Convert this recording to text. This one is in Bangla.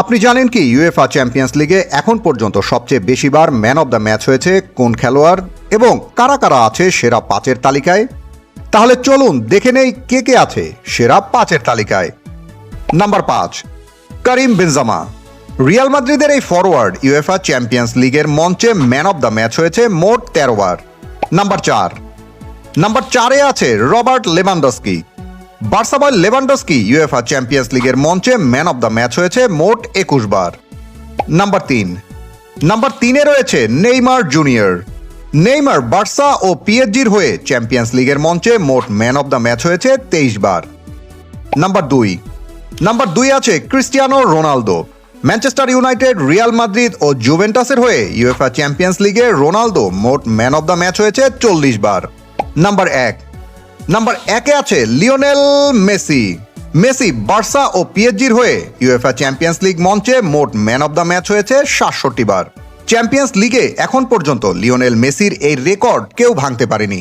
আপনি জানেন কি ইউএফা চ্যাম্পিয়ন্স লিগে এখন পর্যন্ত সবচেয়ে বেশিবার ম্যান অব দ্য ম্যাচ হয়েছে কোন খেলোয়াড় এবং কারা কারা আছে সেরা পাঁচের তালিকায়? তাহলে চলুন দেখে নেই কে কে আছে সেরা পাঁচের তালিকায়। নাম্বার পাঁচ, করিম বেনজামা। রিয়াল মাদ্রিদের এই ফরওয়ার্ড ইউএফা চ্যাম্পিয়ন্স লিগের মঞ্চে ম্যান অব দ্য ম্যাচ হয়েছে মোট তেরো বার। নাম্বার চার, নাম্বার চারে আছে রবার্ট লেভানডস্কি। বার্সাবয় লেভানডস্কি ইউএফা চ্যাম্পিয়ন্স লিগের মঞ্চে ম্যান অব দ্য ম্যাচ হয়েছে মোট একুশ বার। নাম্বার তিন। নাম্বার তিনে রয়েছে নেইমার জুনিয়র। নেইমার বার্সা ও পিএসজির হয়ে চ্যাম্পিয়ন্স লিগের মঞ্চে মোট ম্যান অব দ্য ম্যাচ হয়েছে তেইশ বার। নাম্বার দুই। নাম্বার দুই আছে Cristiano Ronaldo. Manchester United, Real Madrid ও জুভেন্টাসের হয়ে ইউএফা চ্যাম্পিয়ন্স লিগে রোনালদো মোট ম্যান অব দ্য ম্যাচ হয়েছে চল্লিশ বার। নাম্বার এক। নাম্বার একে আছে লিওনেল মেসি। মেসি বার্সা ও পিএসজির হয়ে ইউএফএ চ্যাম্পিয়ন্স লিগ মঞ্চে মোট ম্যান অব দ্য ম্যাচ হয়েছে সাতষট্টি বার। চ্যাম্পিয়ন্স লিগে এখন পর্যন্ত লিওনেল মেসির এই রেকর্ড কেউ ভাঙতে পারেনি।